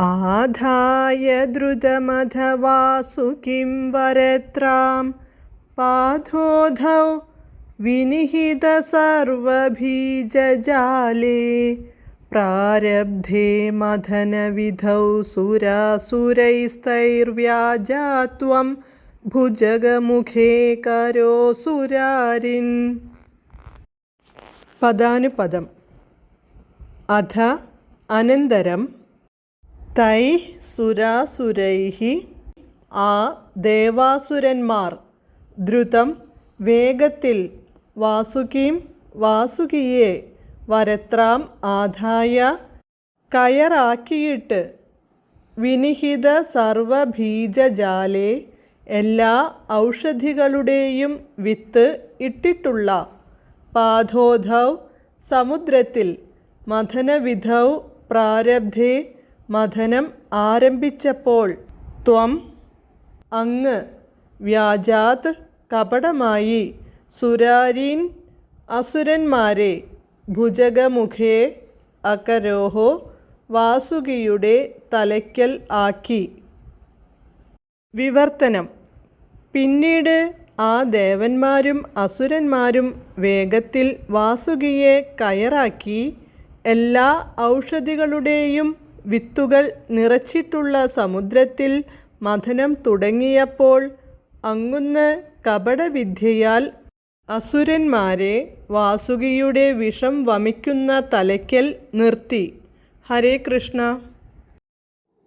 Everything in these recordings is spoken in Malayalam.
आधाय द्रुतमथवासु किं वरत्रां पाधोधौ विनिहितसर्वबीजजाले प्रारब्धे मथनविधौ सुरासुरैस्तैर्व्याजात्वं भुजगमुखे करोसुरारिन् पदानुपदम् अथ अनन्तरं തൈ സുരാസുരൈഹി. ആ ദേവാസുരന്മാർ ദ്രുതം വേഗത്തിൽ വാസുകീം വാസുകിയെ വരത്രാം ആദായ കയറാക്കിയിട്ട് വിനിഹിത സർവബീജജാലെ എല്ലാ ഔഷധികളുടെയും വിത്ത് ഇട്ടിട്ടുള്ള പാഥോധൗ സമുദ്രത്തിൽ മഥനവിധൗ പ്രാരബ്ധേ മഥനം ആരംഭിച്ചപ്പോൾ ത്വം അങ്ങ് വ്യാജാത് കപടമായി സുരാരീൻ അസുരന്മാരെ ഭുജകമുഖേ അകരോഹോ വാസുകിയുടെ തലയ്ക്കൽ ആക്കി. വിവർത്തനം. പിന്നീട് ആ ദേവന്മാരും അസുരന്മാരും വേഗത്തിൽ വാസുകിയെ കയറാക്കി എല്ലാ ഔഷധികളുടെയും വിത്തുകൾ നിറച്ചിട്ടുള്ള സമുദ്രത്തിൽ മഥനം തുടങ്ങിയപ്പോൾ അങ്ങുന്ന് കപടവിദ്യയാൽ അസുരന്മാരെ വാസുകിയുടെ വിഷം വമിക്കുന്ന തലയ്ക്കൽ നിർത്തി. ഹരേ കൃഷ്ണ.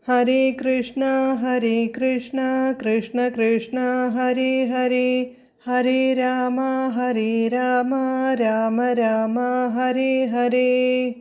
ഹരേ കൃഷ്ണ ഹരേ കൃഷ്ണ കൃഷ്ണ കൃഷ്ണ ഹരേ ഹരേ. ഹരേ രാമ ഹരേ രാമ രാമ രാമ ഹരേ ഹരേ.